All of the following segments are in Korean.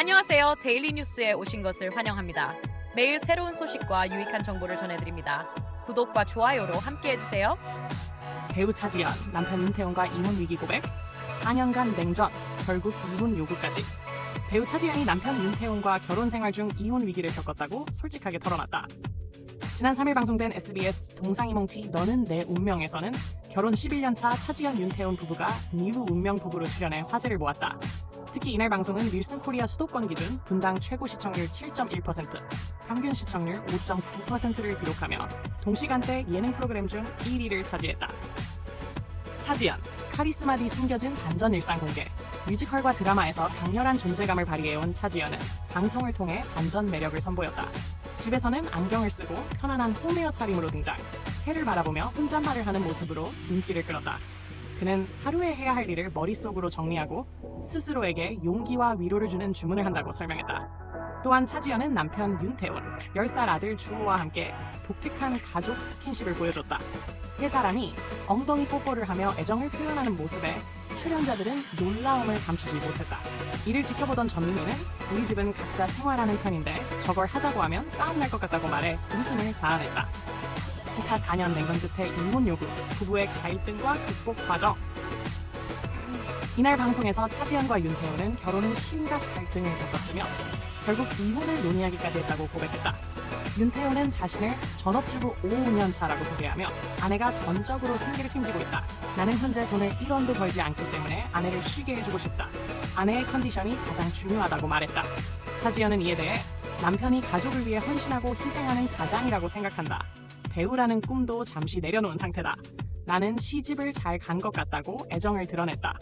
안녕하세요. 데일리 뉴스에 오신 것을 환영합니다. 매일 새로운 소식과 유익한 정보를 전해드립니다. 구독과 좋아요로 함께 해주세요. 배우 차지연, 남편 윤태원과 이혼 위기 고백, 4년간 냉전, 결국 이혼 요구까지. 배우 차지연이 남편 윤태원과 결혼 생활 중 이혼 위기를 겪었다고 솔직하게 털어놨다. 지난 3일 방송된 SBS 동상이몽티 너는 내 운명에서는 결혼 11년 차 차지연 윤태원 부부가 니우 운명 부부로 출연해 화제를 모았다. 특히 이날 방송은 윌슨 코리아 수도권 기준 분당 최고 시청률 7.1%, 평균 시청률 5.9%를 기록하며 동시간대 예능 프로그램 중 1위를 차지했다. 차지연, 카리스마디 숨겨진 반전 일상 공개. 뮤지컬과 드라마에서 강렬한 존재감을 발휘해온 차지연은 방송을 통해 반전 매력을 선보였다. 집에서는 안경을 쓰고 편안한 홈웨어 차림으로 등장. 해를 바라보며 혼잣말을 하는 모습으로 인기를 끌었다. 그는 하루에 해야 할 일을 머릿속으로 정리하고 스스로에게 용기와 위로를 주는 주문을 한다고 설명했다. 또한 차지연은 남편 윤태원, 10살 아들 주호와 함께 독특한 가족 스킨십을 보여줬다. 세 사람이 엉덩이 뽀뽀를 하며 애정을 표현하는 모습에 출연자들은 놀라움을 감추지 못했다. 이를 지켜보던 전민이는 우리 집은 각자 생활하는 편인데 저걸 하자고 하면 싸움 날 것 같다고 말해 웃음을 자아냈다. 기타 4년 냉전 끝에 이혼 요구, 부부의 갈등과 극복 과정. 이날 방송에서 차지연과 윤태호는 결혼 후 심각 갈등을 겪었으며 결국 이혼을 논의하기까지 했다고 고백했다. 윤태호는 자신을 전업주부 5년 차라고 소개하며 아내가 전적으로 생계를 책임지고 있다. 나는 현재 돈을 1원도 벌지 않기 때문에 아내를 쉬게 해주고 싶다. 아내의 컨디션이 가장 중요하다고 말했다. 차지연은 이에 대해 남편이 가족을 위해 헌신하고 희생하는 가장이라고 생각한다. 배우라는 꿈도 잠시 내려놓은 상태다. 나는 시집을 잘 간 것 같다고 애정을 드러냈다.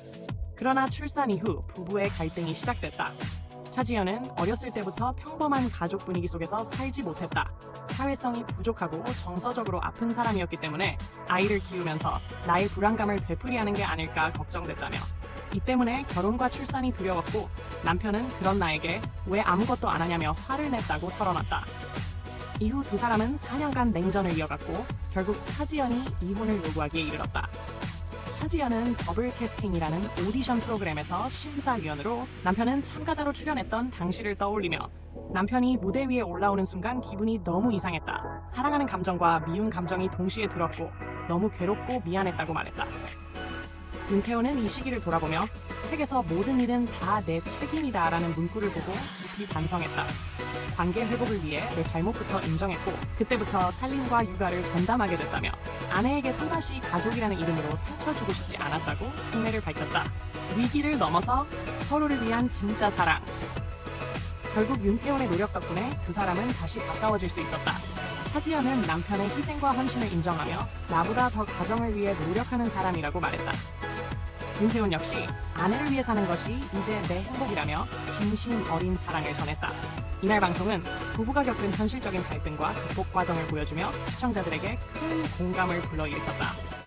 그러나 출산 이후 부부의 갈등이 시작됐다. 차지연은 어렸을 때부터 평범한 가족 분위기 속에서 살지 못했다. 사회성이 부족하고 정서적으로 아픈 사람이었기 때문에 아이를 키우면서 나의 불안감을 되풀이하는 게 아닐까 걱정됐다며 이 때문에 결혼과 출산이 두려웠고 남편은 그런 나에게 왜 아무것도 안 하냐며 화를 냈다고 털어놨다. 이후 두 사람은 4년간 냉전을 이어갔고 결국 차지연이 이혼을 요구하기에 이르렀다. 차지연은 더블 캐스팅이라는 오디션 프로그램에서 심사위원으로 남편은 참가자로 출연했던 당시를 떠올리며 남편이 무대 위에 올라오는 순간 기분이 너무 이상했다. 사랑하는 감정과 미운 감정이 동시에 들었고 너무 괴롭고 미안했다고 말했다. 윤태호는 이 시기를 돌아보며 책에서 모든 일은 다 내 책임이다 라는 문구를 보고 깊이 반성했다. 관계 회복을 위해 내 잘못부터 인정했고 그때부터 살림과 육아를 전담하게 됐다며 아내에게 또다시 가족이라는 이름으로 상처 주고 싶지 않았다고 속내를 밝혔다. 위기를 넘어서 서로를 위한 진짜 사랑. 결국 윤태원의 노력 덕분에 두 사람은 다시 가까워질 수 있었다. 차지연은 남편의 희생과 헌신을 인정하며 나보다 더 가정을 위해 노력하는 사람이라고 말했다. 윤태원 역시 아내를 위해 사는 것이 이제 내 행복이라며 진심 어린 사랑을 전했다. 이날 방송은 부부가 겪은 현실적인 갈등과 극복 과정을 보여주며 시청자들에게 큰 공감을 불러일으켰다.